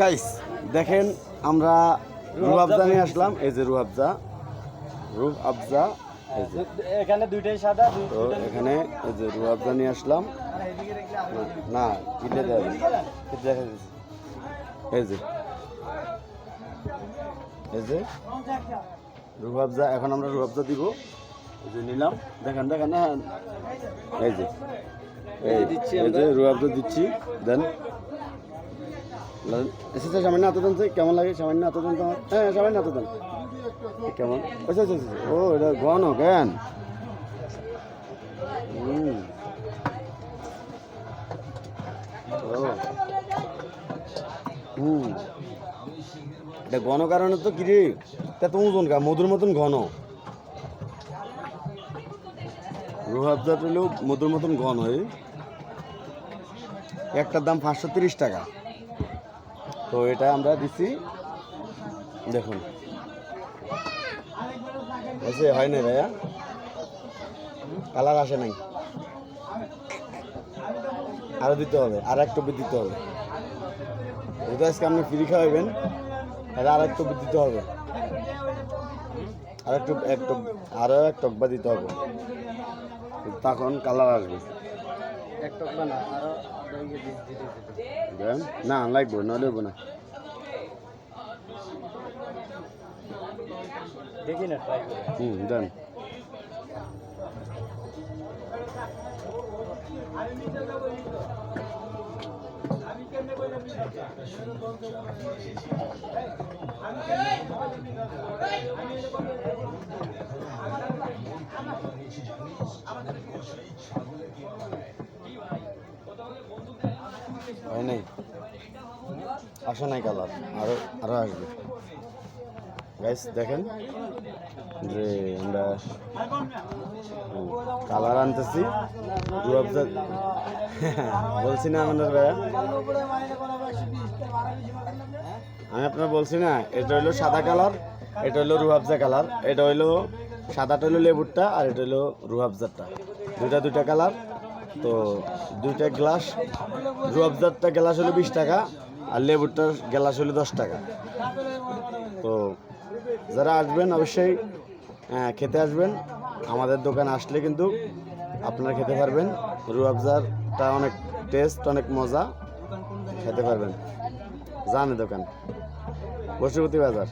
Guys দেখেন আমরা রুহ আফজা নিয়ে আসলাম এই যে রুহ আফজা রুহ আফজা এখানে দুইটাই সাদা তো এখানে এই যে রুহ আফজা নিয়ে আসলাম। না, না কিনে দেওয়া দেখা যাচ্ছে। এই যে। এই যে। রুহ আফজা এখন আমরা রুহ আফজা দিব। এই যে নিলাম। দেখেন দেখেন হ্যাঁ। এই যে। এই যে রুহ আফজা দিচ্ছি। দেন। এসেছে সামান্য হাতে দেন তো? কেমন লাগে? সামান্য হাতে দেন তোমার হ্যাঁ সামান্য হাতে দেন। কেমন? আচ্ছা আচ্ছা। ও, এটা ঘন, কেন? হুম এটা ঘন কারণে তো কি রে? তা তো ওজন কা মধুর মতন ঘন। রোহাবজাত হলেও মধুর মতন ঘন হয় একটার দাম পাঁচশো তিরিশ টাকা। তো এটা আমরা দিছি। দেখুন। এসে হয় না ভাইয়া? কালার আসে নাই। আরও দিতে হবে, আর এক টপি দিতে হবে। যেটা আজকে আপনি ফ্রি খাওয়াবেন এটা আর এক টপি দিতে হবে। আর একটু এক টপ আরও এক টকবা দিতে হবে। তখন কালার আসবে। এক টকলা না, আরও না লাগবে না লাগবে না। দেখি না হুম দেন। হয় নাই? আসে নাই কালার, আরও আরও আসবে। গাইস দেখেন যে আমরা কালার আনতেছি। রুয়াবজা বলছি না আমাদের ভাইয়া। আমি আপনার বলছি না, এটা হইল সাদা কালার, এটা হইল রুহাবজা কালার, এটা হইল সাদাটা হইল লেবুরটা আর এটা হইল রুহাবজারটা দুইটা দুইটা কালার। তো দুইটা গ্লাস রুহাবজারটা গ্লাস হলো বিশ টাকা আর লেবুরটার গ্লাস হলো দশ টাকা। তো যারা আসবেন অবশ্যই আহ, খেতে আসবেন। আমাদের দোকানে আসলে কিন্তু আপনারা খেতে পারবেন। রুয়াবজারটা অনেক টেস্ট অনেক মজা খেতে পারবেন। জানে দোকান। বসুপতি বাজার।